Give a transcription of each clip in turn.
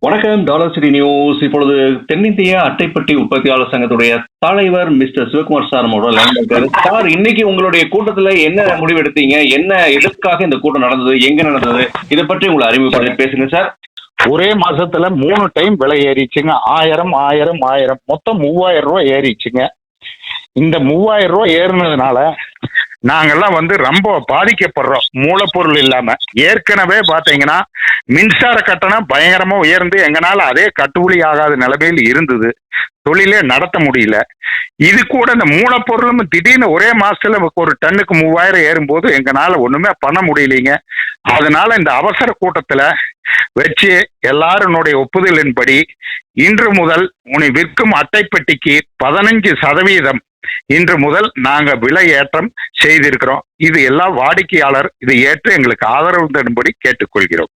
வணக்கம் dollar city news. இப்பொழுது தென்னிந்திய அட்டைப்பட்டி உற்பத்தியாளர் சங்கத்துடைய தலைவர் மிஸ்டர் சிவகுமார் சார் நம்மளோட சார் இன்னைக்கு உங்களுடைய கூட்டத்துல என்ன முடிவெடுத்தீங்க? என்ன எதற்காக இந்த கூட்டம் நடந்தது? எங்க நடந்தது? இதை பற்றி உங்களை அறிமுகப்படுத்தி பேசுங்க சார். ஒரே மாசத்துல மூணு டைம் விலை ஏறிச்சுங்க. ஆயிரம் ஆயிரம் ஆயிரம். மொத்தம் மூவாயிரம் ரூபாய் ஏறிச்சுங்க. இந்த மூவாயிரம் ரூபாய் ஏறினதுனால நாங்கெல்லாம் வந்து ரொம்ப பாதிக்கப்படுறோம். மூலப்பொருள் இல்லாம. ஏற்கனவே பாத்தீங்கன்னா மின்சார கட்டணம் பயங்கரமா உயர்ந்து எங்கனால அதே கட்டுப்படி ஆகாத நிலைமையில் இருந்தது. தொழிலே நடத்த முடியல. இது கூட இந்த மூலப்பொருளும் திடீர்னு ஒரே மாசத்துல ஒரு டன்னுக்கு மூவாயிரம் ஏறும்போது எங்கனால ஒண்ணுமே பண்ண முடியலைங்க. அதனால இந்த அவசர கூட்டத்துல வச்சு எல்லாருனுடைய ஒப்புதலின்படி இன்று முதல் உன்னை விற்கும் அட்டைப்பெட்டிக்கு பதினஞ்சு சதவீதம் இன்று முதல் நாங்க விலை ஏற்றம் செய்திருக்கிறோம். இது எல்லாம் வாடிக்கையாளர் இதை ஏற்று எங்களுக்கு ஆதரவு தரும்படி கேட்டுக்கொள்கிறோம்.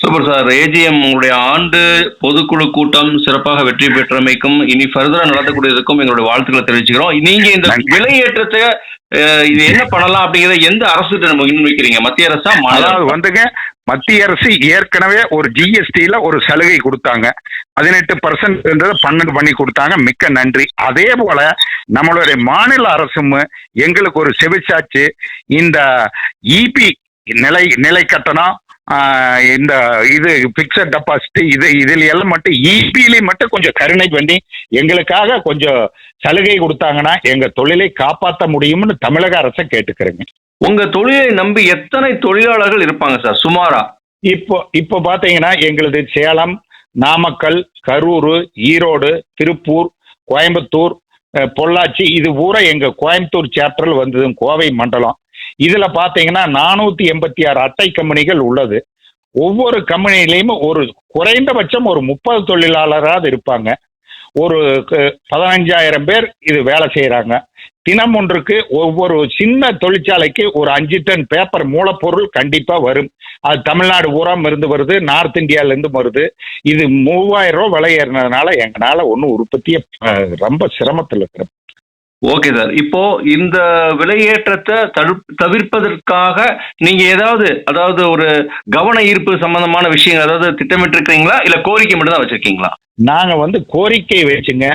Super sir. ஏஜிஎம் உங்களுடைய ஆண்டு பொதுக்குழு கூட்டம் சிறப்பாக வெற்றி பெற்றமைக்கும் இனி ஃபர்தரா நடத்தக்கூடியதுக்கும் எங்களுடைய வாழ்த்துக்களை தெரிவிச்சுக்கிறோம். நீங்க இந்த. விலை ஏற்றத்தை இது என்ன பண்ணலாம் அப்படிங்கறத எந்த அரசு முன்வைக்கிறீங்க மத்திய அரசா அதாவது? வந்துங்க மத்திய அரசு ஏற்கனவே ஒரு ஜிஎஸ்டியில ஒரு சலுகை கொடுத்தாங்க. பதினெட்டு பர்சன்ட் இருந்ததை பன்னெண்டு பண்ணி கொடுத்தாங்க. மிக்க நன்றி. அதே போல நம்மளுடைய மாநில அரசும் எங்களுக்கு ஒரு செவிச்சாச்சு இந்த இபி நிலை நிலை கட்டணம் இந்த இது பிக்சட் டெபாசிட் இது இதில் எல்லாம் மட்டும் இபிலையும் மட்டும் கொஞ்சம் கருணை பண்ணி எங்களுக்காக கொஞ்சம் சலுகை கொடுத்தாங்கன்னா எங்க தொழிலை காப்பாற்ற முடியும்னு தமிழக அரசை கேட்டுக்கிறேங்க. உங்க தொழிலை நம்பி எத்தனை தொழிலாளர்கள் இருப்பாங்க சார்? சுமாரா? இப்போ இப்போ பாத்தீங்கன்னா எங்களது சேலம் நாமக்கல் கரூர் ஈரோடு திருப்பூர் கோயம்புத்தூர் பொள்ளாச்சி இது பூரா எங்க கோயம்புத்தூர் சாப்டர்ல வந்தது கோவை மண்டலம். இதுல பாத்தீங்கன்னா நானூத்தி எண்பத்தி ஆறு அட்டை கம்பெனிகள் உள்ளது. ஒவ்வொரு கம்பெனிலையும் ஒரு குறைந்தபட்சம் ஒரு முப்பது தொழிலாளராக இருப்பாங்க. ஒரு பதினஞ்சாயிரம் பேர் இது வேலை செய்யறாங்க தினம் ஒன்றுக்கு ஒவ்வொரு சின்ன தொழிற்சாலைக்கு ஒரு அஞ்சு டன் பேப்பர் மூலப்பொருள் கண்டிப்பா வரும். அது தமிழ்நாடு பூராம் இருந்து வருது நார்த் இந்தியால இருந்து வருது. இது மூவாயிரம் ரூபாய் விலை ஏறினதுனால எங்களால ஒன்றும் உற்பத்தியை ரொம்ப சிரமத்தில் இருக்கிறோம். ஓகே சார் இப்போ இந்த விலையேற்றத்தை தடு தவிர்ப்பதற்காக நீங்க ஏதாவது அதாவது ஒரு கவன ஈர்ப்பு சம்பந்தமான விஷயங்கள் அதாவது திட்டமிட்டு இருக்கீங்களா இல்ல கோரிக்கை மட்டும் தான் வச்சிருக்கீங்களா? நாங்க வந்து கோரிக்கை வச்சுங்க.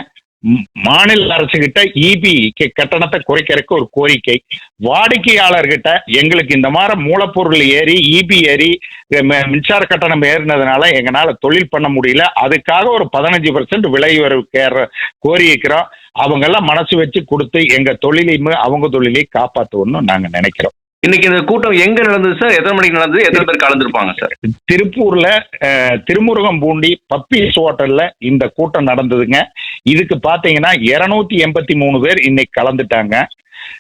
மாநில அரசுகிட்ட இபி கட்டணத்தை குறைக்கிறதுக்கு ஒரு கோரிக்கை. வாடிக்கையாளர்கிட்ட எங்களுக்கு இந்த மாதிரி மூலப்பொருள் ஏறி இபி ஏறி ம- மின்சார கட்டணம் ஏறினதுனால எங்களால் தொழில் பண்ண முடியல. அதுக்காக ஒரு பதினஞ்சு பர்சன்ட் விலை உயர்வு கேற கோரிக்கிறோம் அவங்கெல்லாம் மனசு வச்சு கொடுத்து எங்க தொழிலையுமே அவங்க தொழிலையும் காப்பாற்றணும்னு நாங்கள் நினைக்கிறோம். இன்னைக்கு இந்த கூட்டம் எங்க நடந்தது சார் எத்தனை மணிக்கு நடந்தது? எத்தனை பேர் கலந்துருப்பாங்க சார் திருப்பூர்ல அஹ், திருமுருகம்பூண்டி பப்பீஸ் ஹோட்டல்ல இந்த கூட்டம் நடந்ததுங்க. இதுக்கு பாத்தீங்கன்னா இருநூத்தி எண்பத்தி மூணு பேர் இன்னைக்கு கலந்துட்டாங்க.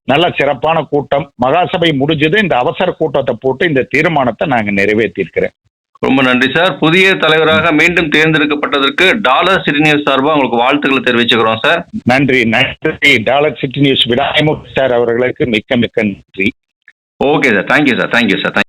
நல்ல சிறப்பான கூட்டம். மகாசபை முடிஞ்சது. இந்த அவசர கூட்டத்தை போட்டு இந்த தீர்மானத்தை நாங்க நிறைவேற்றிருக்கிறேன் ரொம்ப நன்றி சார் புதிய தலைவராக மீண்டும் தேர்ந்தெடுக்கப்பட்டதற்கு டாலர் சிட்டி நியூஸ் சார்பாக உங்களுக்கு வாழ்த்துக்களை தெரிவிச்சுக்கிறோம் சார் நன்றி நன்றி. Dollar city news Vidayamuthu sir அவர்களுக்கு மிக்க மிக்க நன்றி. Okay sir thank you sir thank you sir